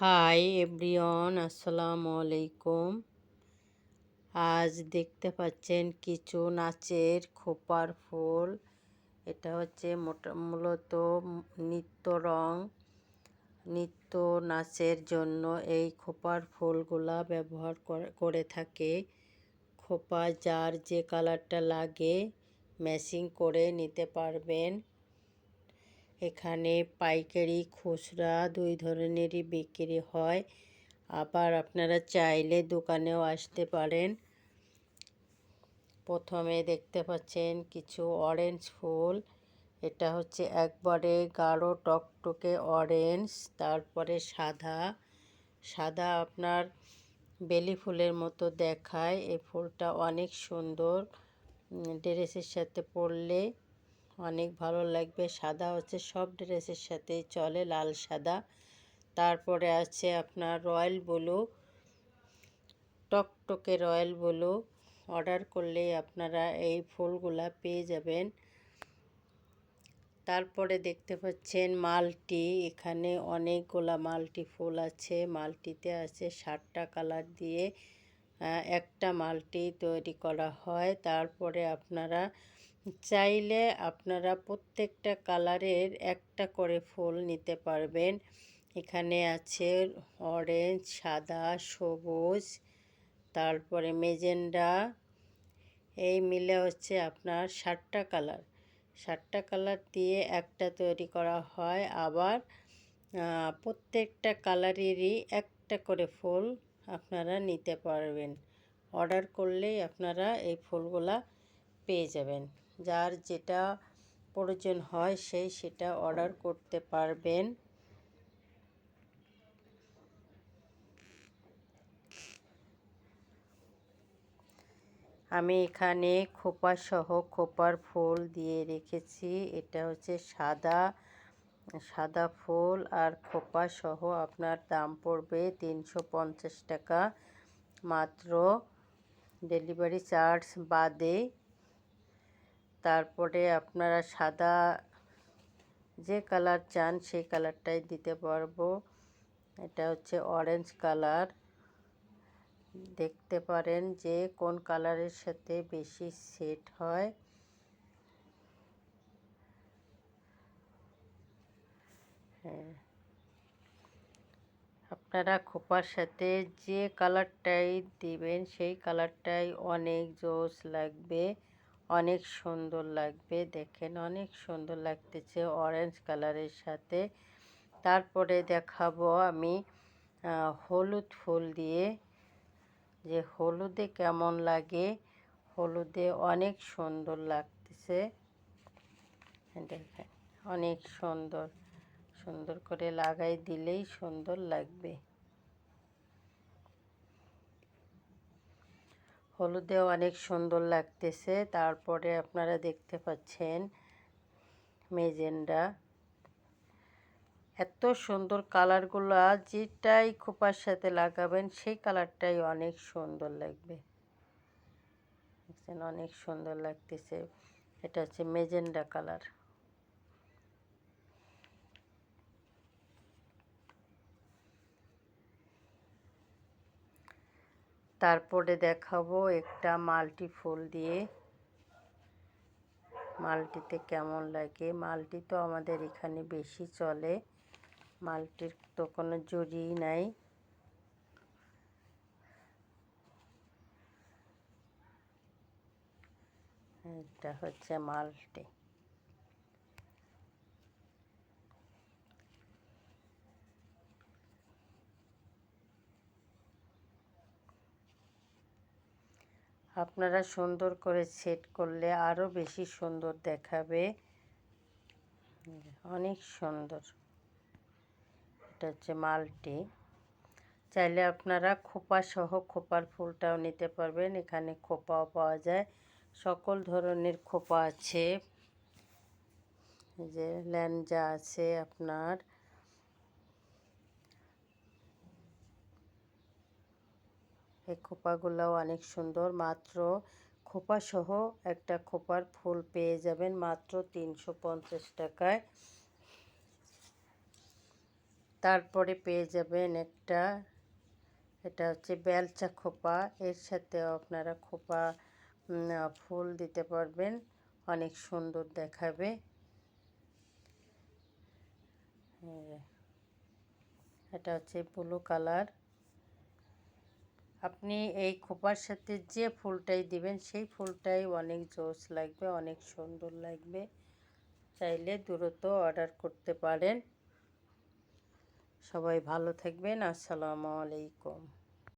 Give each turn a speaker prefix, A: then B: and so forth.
A: Hi everyone আসসালামু আলাইকুম আজ দেখতে পাচ্ছেন কিছু নাচের খোপার ফুল। এটা হচ্ছে মোটা, মূলত নিত্য রং, নিত্য নাচের জন্য এই খোপার ফুলগুলা ব্যবহার করে থাকে। খোপা যার যে কালারটা লাগে ম্যাচিং করে নিতে পারবেন। এখানে পাইকারি, খুচরা দুই ধরনেরই বিক্রি হয়। আবার আপনারা চাইলে দোকানেও আসতে পারেন। প্রথমে দেখতে পাচ্ছেন কিছু অরেঞ্জ ফুল। এটা হচ্ছে একবারে গাঢ় টকটকে অরেঞ্জ তারপরে সাদা। সাদা আপনার বেলি ফুলের মতো দেখায়। এই ফুলটা অনেক সুন্দর। ড্রেসের সাথে পরলে অনেক ভালো লাগবে। সাদা হচ্ছে সব ড্রেসের সাথে চলে লাল সাদা। তারপরে আছে আপনার রয়্যাল ব্লু, টকটকে রয়্যাল ব্লু। অর্ডার করলেই আপনারা এই ফুলগুলা পেয়ে যাবেন। তারপরে দেখতে পাচ্ছেন মালটি, এখানে অনেকগুলা মালটি ফুল আছে। মালটিতে আছে ষাটটা কালার দিয়ে একটা মালটি তৈরি করা হয়। তারপরে আপনারা চাইলে আপনারা প্রত্যেকটা কালারের একটা করে ফুল নিতে পারবেন। এখানে আছে অরেঞ্জ, সাদা, সবুজ, তারপরে মেজেন্ডা। এই মিলে হচ্ছে আপনার ষাটটা কালার। ষাটটা কালার দিয়ে একটা তৈরি করা হয়। আবার প্রত্যেকটা কালারেরই একটা করে ফুল আপনারা নিতে পারবেন। অর্ডার করলেই আপনারা এই ফুলগুলা পেয়ে যাবেন। যার যেটা প্রয়োজন হয় সেই সেটা অর্ডার করতে পারবেন। আমি এখানে খোপা সহ খোপার ফুল দিয়ে রেখেছি। এটা হচ্ছে সাদা সাদা ফুল আর খোপা সহ আপনার দাম পড়বে তিনশো পঞ্চাশ টাকা। মাত্র ডেলিভারি চার্জ বাদে তারপরে আপনারা সাদা যে কালার চান সেই কালারটাই দিতে পারব। এটা হচ্ছে অরেঞ্জ কালার। দেখতে পারেন যে কোন কালারের সাথে বেশি সেট হয়। হ্যাঁ। আপনারা খোপার সাথে যে কালারটাই দিবেন সেই কালারটাই অনেক জোস লাগবে। অনেক সুন্দর লাগবে, দেখেন অনেক সুন্দর লাগতেছে অরেঞ্জ কালারের সাথে। তারপরে দেখাবো আমি হলুদ ফুল দিয়ে, যে হলুদে কেমন লাগে, হলুদে অনেক সুন্দর লাগতেছে। দেখেন, অনেক সুন্দর সুন্দর করে লাগাই দিলেই সুন্দর লাগবে। হলুদেও অনেক সুন্দর লাগতেছে। তারপরে আপনারা দেখতে পাচ্ছেন মেজেন্ডা। এত সুন্দর কালারগুলো, যেটাই খোপার সাথে লাগাবেন, সেই কালারটাই অনেক সুন্দর লাগবে। অনেক সুন্দর লাগতেছে। এটা হচ্ছে মেজেন্ডা কালার। তারপরে দেখাবো একটা মাল্টি ফুল দিয়ে। মালটিতে কেমন লাগে? মালটি তো আমাদের এখানে বেশি চলে। মালটির তো কোনো জুড়ি নাই। এটা হচ্ছে মালটি। আপনারা সুন্দর করে সেট করলে আরও বেশি সুন্দর দেখাবে। অনেক সুন্দর। এটা হচ্ছে মালটি। চাইলে আপনারা খোপা সহ খোপার ফুলটাও নিতে পারবেন। এখানে খোপাও পাওয়া যায়। সকল ধরনের খোপা আছে। যে ল্যাঞ্জা আছে আপনার। এই খোপাগুলোও অনেক সুন্দর। মাত্র খোপাসহ একটা খোপার ফুল পেয়ে যাবেন মাত্র তিনশো পঞ্চাশ টাকায়। তারপরে পেয়ে যাবেন একটা, এটা হচ্ছে বেলচা খোপা। এর সাথেও আপনারা খোপা ফুল দিতে পারবেন। অনেক সুন্দর দেখাবে। এটা হচ্ছে ব্লু কালার। আপনি এই খোপার সাথে যে ফুলটাই দিবেন, সেই ফুলটাই অনেক জোস লাগবে, অনেক সুন্দর লাগবে। চাইলে দ্রুত অর্ডার করতে পারেন। সবাই ভালো থাকবেন। আসসালামু আলাইকুম।